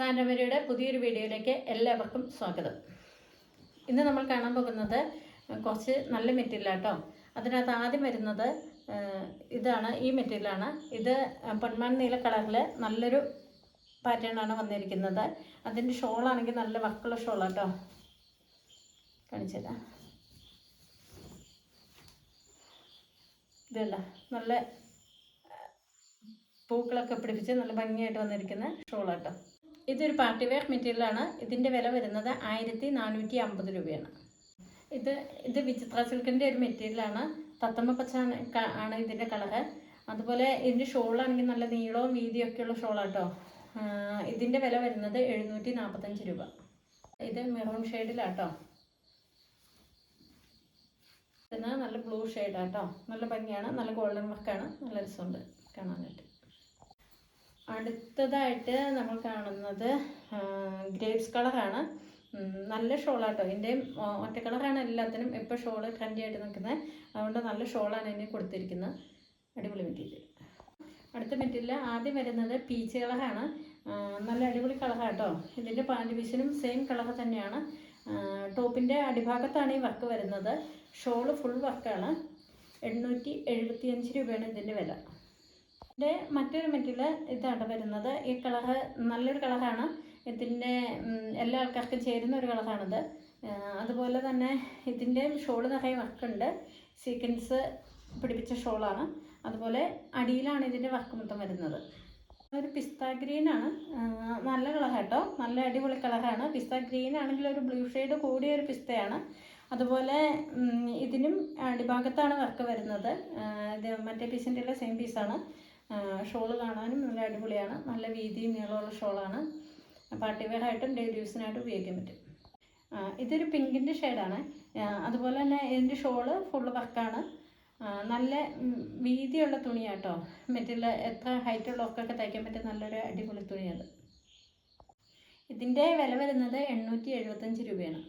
സാൻഡമരിയുടെ പുതിയൊരു വീഡിയോയിലേക്ക് എല്ലാവർക്കും സ്വാഗതം. ഇന്ന് നമ്മൾ കാണാൻ പോകുന്നത് കുറച്ച് നല്ല മെറ്റീരിയൽ കേട്ടോ അതിനകത്ത് ആദ്യം വരുന്നത് ഇതാണ് ഈ മെറ്റീരിയലാണ് ഇത് പൊന്മാൻ നീല കളറിൽ നല്ലൊരു പാറ്റേണാണ് വന്നിരിക്കുന്നത്. അതിന്റെ ഷോളാണെങ്കിൽ നല്ല വർക്കുള്ള ഷോളാട്ടോ കാണിച്ചുതരാം ഇതല്ല നല്ല പൂക്കളൊക്കെ പിടിപ്പിച്ച് നല്ല ഭംഗിയായിട്ട് വന്നിരിക്കുന്ന ഷോളാട്ടോ ഇതൊരു പാർട്ടി വെയർ മെറ്റീരിയലാണ്. ഇതിന്റെ വില വരുന്നത് ആയിരത്തി നാനൂറ്റി അമ്പത് രൂപയാണ്. ഇത് ഇത് വിചിത്ര സിൽക്കിന്റെ ഒരു മെറ്റീരിയലാണ്. തത്തമ്മ പച്ച ആണ് ഇതിന്റെ കളറ്. അതുപോലെ ഇതിന്റെ ഷോളാണെങ്കിൽ നല്ല നീളവും വീതിയൊക്കെയുള്ള ഷോളാട്ടോ. ഇതിന്റെ വില വരുന്നത് എഴുന്നൂറ്റി നാൽപ്പത്തഞ്ച് രൂപ. ഇത് മെറൂൺ ഷെയ്ഡിലാട്ടോ. പിന്നെ നല്ല ബ്ലൂ ഷെയ്ഡാട്ടോ. നല്ല ഭംഗിയാണ് നല്ല ഗോൾഡൻ വർക്കാണ്. നല്ല രസമുണ്ട് കാണാനായിട്ട്. അടുത്തതായിട്ട് നമ്മൾ കാണുന്നത് ഗ്രേപ്സ് കളറാണ് നല്ല ഷോളാട്ടോ ഇതിന്റെയും ഒറ്റ കളറാണ് എല്ലാത്തിനും ഇപ്പോൾ ഷോൾ ട്രെൻഡി ആയിട്ട് നിൽക്കുന്നത് അതുകൊണ്ട് നല്ല ഷോളാണ് എന്നെ കൊടുത്തിരിക്കുന്നത്. അടിപൊളി മെറ്റീരിയൽ അടുത്ത മെറ്റീരിയൽ ആദ്യം വരുന്നത് പീച്ച് കളറാണ് നല്ല അടിപൊളി കളറാട്ടോ ഇതിന്റെ പാന്റ് പീസിനും സെയിം കളർ തന്നെയാണ്. ടോപ്പിന്റെ അടിഭാഗത്താണ് ഈ വർക്ക് വരുന്നത്. ഷോൾ ഫുൾ വർക്കാണ് എണ്ണൂറ്റി എഴുപത്തി അഞ്ച് രൂപയാണ് ഇതിന്റെ വില. ഇതിന്റെ മറ്റൊരു മെറ്റീരിയൽ ഇതാണ് വരുന്നത്. ഈ കളറ് നല്ലൊരു കളറാണ്. ഇതിന്റെ എല്ലാ ആൾക്കാർക്കും ചേരുന്ന ഒരു കളറാണിത്. അതുപോലെ തന്നെ ഇതിന്റെ ഷോൾ നിറയെ വർക്കുണ്ട്. സീക്വൻസ് പിടിപ്പിച്ച ഷോളാണ്. അതുപോലെ അടിയിലാണ് ഇതിന്റെ വർക്ക് മൊത്തം വരുന്നത്. ഒരു പിസ്ത ഗ്രീനാണ് നല്ല കളർ കേട്ടോ നല്ല അടിപൊളി കളറാണ്. പിസ്ത ഗ്രീൻ ആണെങ്കിൽ ഒരു ബ്ലൂ ഷെയ്ഡ് കൂടിയ ഒരു പിസ്തയാണ്. അതുപോലെ ഇതിനും അടിഭാഗത്താണ് വർക്ക് വരുന്നത്. ഇത് മറ്റേ പീസിന്റെ സെയിം പീസാണ് ഷോൾ കാണാനും നല്ല അടിപൊളിയാണ്. നല്ല വീതിയും നീളമുള്ള ഷോളാണ്. പാർട്ടി ആയിട്ടും ഡെയിലി യൂസിനായിട്ടും ഉപയോഗിക്കാൻ പറ്റും. ഇതൊരു പിങ്കിന്റെ ഷെയ്ഡാണ്. അതുപോലെ തന്നെ ഇതിന്റെ ഷോൾ ഫുള്ള് വർക്കാണ്. നല്ല വീതിയുള്ള തുണിയാട്ടോ. മെറ്റീരിയൽ എത്ര ഹൈറ്റുള്ളവർക്കൊക്കെ തയ്ക്കാൻ പറ്റിയ നല്ലൊരു അടിപൊളി തുണിയാണ്. ഇതിന്റെ വില വരുന്നത് എണ്ണൂറ്റി എഴുപത്തഞ്ച് രൂപയാണ്.